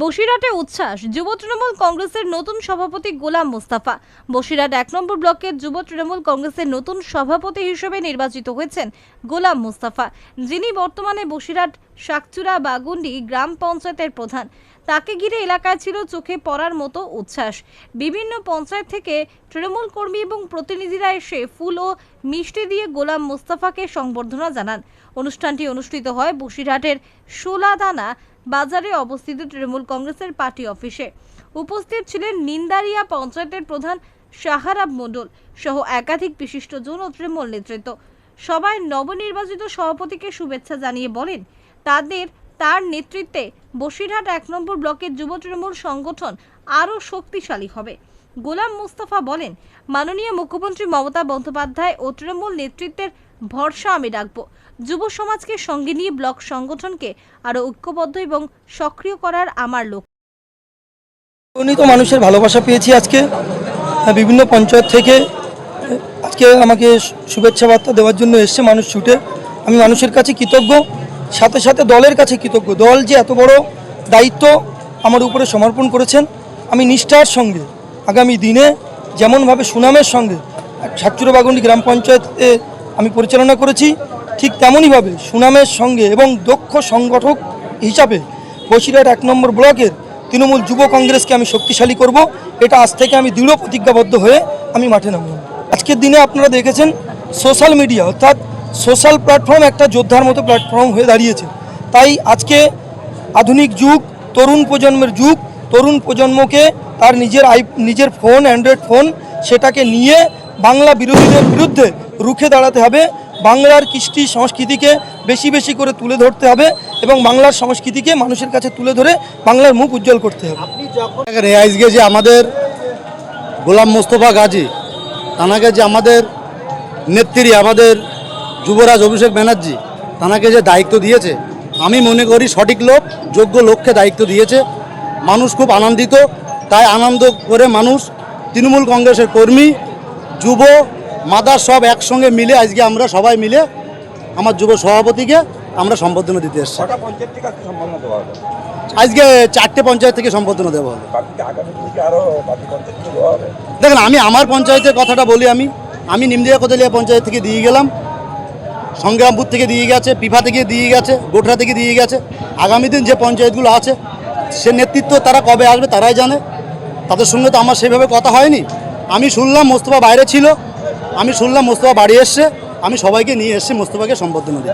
বসিরহাটে উচ্ছ্বাস, যুব তৃণমূল কংগ্রেসের নতুন সভাপতি গোলাম মোস্তাফা। বসিরহাট এক নম্বর ব্লকের যুব তৃণমূল কংগ্রেসের নতুন সভাপতি হিসেবে নির্বাচিত হয়েছেন গোলাম মোস্তাফা, যিনি বর্তমানে বসিরহাট শাকচুরা বাগুন্ডি গ্রাম পঞ্চায়েতের প্রধান। তাকে ঘিরে এলাকায় ছিল চোখে পড়ার মতো উচ্ছ্বাস। বিভিন্ন পঞ্চায়েত থেকে তৃণমূল কর্মী এবং প্রতিনিধিরা এসে ফুল ও মিষ্টি দিয়ে গোলাম মোস্তাফাকে সংবর্ধনা জানান। অনুষ্ঠানটি অনুষ্ঠিত হয় বসিরহাটের সোলাদানা বাজারে অবস্থিত তৃণমূল কংগ্রেসের পার্টি অফিসে উপস্থিত ছিলেন নিন্দারিয়া পঞ্চায়েতের প্রধান শাহারাব মণ্ডল সহ একাধিক বিশিষ্ট বিশিষ্টজন ও তৃণমূল নেতৃত্ব। সবাই নবনির্বাচিত সভাপতিকে শুভেচ্ছা জানিয়ে বলেন, তাদের, তার নেতৃত্বে বসিরহাট এক নম্বর ব্লকের যুব তৃণমূল সংগঠন আরও শক্তিশালী হবে। গোলাম মুস্তাফা বলেন, মাননীয় মুখ্যমন্ত্রী মমতা বন্দ্যোপাধ্যায় ও তৃণমূল নেতৃত্বের ভরসা আমি রাখব। যুব সমাজকে সঙ্গে নিয়ে ব্লক সংগঠনকে আরও ঐক্যবদ্ধ এবং সক্রিয় করার আমার লক্ষ্য। তো মানুষের ভালোবাসা পেয়েছি আজকে। হ্যাঁ, বিভিন্ন পঞ্চায়েত থেকে আজকে আমাকে শুভেচ্ছা বার্তা দেওয়ার জন্য এসছে মানুষ ছুটে। আমি মানুষের কাছে কৃতজ্ঞ। সাথে সাথে দলের কাছে কৃতজ্ঞ। দল যে এত বড় দায়িত্ব আমার উপরে সমর্পণ করেছেন আমি নিষ্ঠার সঙ্গে আগামী দিনে যেমনভাবে সুনামের সঙ্গে সাতচুরা বাগুন্ডি গ্রাম পঞ্চায়েতে আমি পরিচালনা করেছি ঠিক তেমনইভাবে সুনামের সঙ্গে এবং দক্ষ সংগঠক হিসাবে বসিরহাট এক নম্বর ব্লকের তৃণমূল যুব কংগ্রেসকে আমি শক্তিশালী করব। এটা আজ থেকে আমি দৃঢ় প্রতিজ্ঞাবদ্ধ হয়ে আমি মাঠে নামব আজকের দিনে আপনারা দেখেছেন সোশ্যাল মিডিয়া, অর্থাৎ সোশ্যাল প্ল্যাটফর্ম একটা যোদ্ধার মতো প্ল্যাটফর্ম হয়ে দাঁড়িয়েছে। তাই আজকে আধুনিক যুগ, তরুণ প্রজন্মের যুগ, তরুণ প্রজন্মকে তার নিজের আই, নিজের ফোন, অ্যান্ড্রয়েড ফোন, সেটাকে নিয়ে বাংলা বিরোধীদের বিরুদ্ধে রুখে দাঁড়াতে হবে। বাংলার কৃষ্টি সংস্কৃতিকে বেশি বেশি করে তুলে ধরতে হবে এবং বাংলার সংস্কৃতিকে মানুষের কাছে তুলে ধরে বাংলার মুখ উজ্জ্বল করতে হবে। আজকে যে আমাদের গোলাম মোস্তফা গাজী তানাকে যে আমাদের নেত্রী, আমাদের যুবরাজ অভিষেক ব্যানার্জি তানাকে যে দায়িত্ব দিয়েছে। আমি মনে করি সঠিক লোক, যোগ্য লোককে দায়িত্ব দিয়েছে। মানুষ খুব আনন্দিত, তাই আনন্দ করে মানুষ তৃণমূল কংগ্রেসের কর্মী যুব মাদার সব একসঙ্গে মিলে আজকে আমরা সবাই মিলে আমার যুব সভাপতিকে আমরা সম্বর্ধনা দিতে এসেছি। আজকে চারটে পঞ্চায়েত থেকে সম্বর্ধনা দেওয়া হবে। দেখেন আমি আমার পঞ্চায়েতের কথাটা বলি আমি। আমি নিমদিয়া কোদালিয়া পঞ্চায়েত থেকে দিয়ে গেলাম। সংগ্রামপুর থেকে দিয়ে গেছে পিফা থেকে দিয়ে গেছে গোঠরা থেকে দিয়ে গেছে। আগামী দিন যে পঞ্চায়েতগুলো আছে সে নেতৃত্ব তারা কবে আসবে তারাই জানে। তাদের সঙ্গে তো আমার সেভাবে কথা হয়নি। আমি শুনলাম মোস্তফা বাইরে ছিল, আমি শুনলাম মোস্তফা বাড়ি এসছে, আমি সবাইকে নিয়ে এসছি মোস্তফাকে সম্বর্ধনা দিই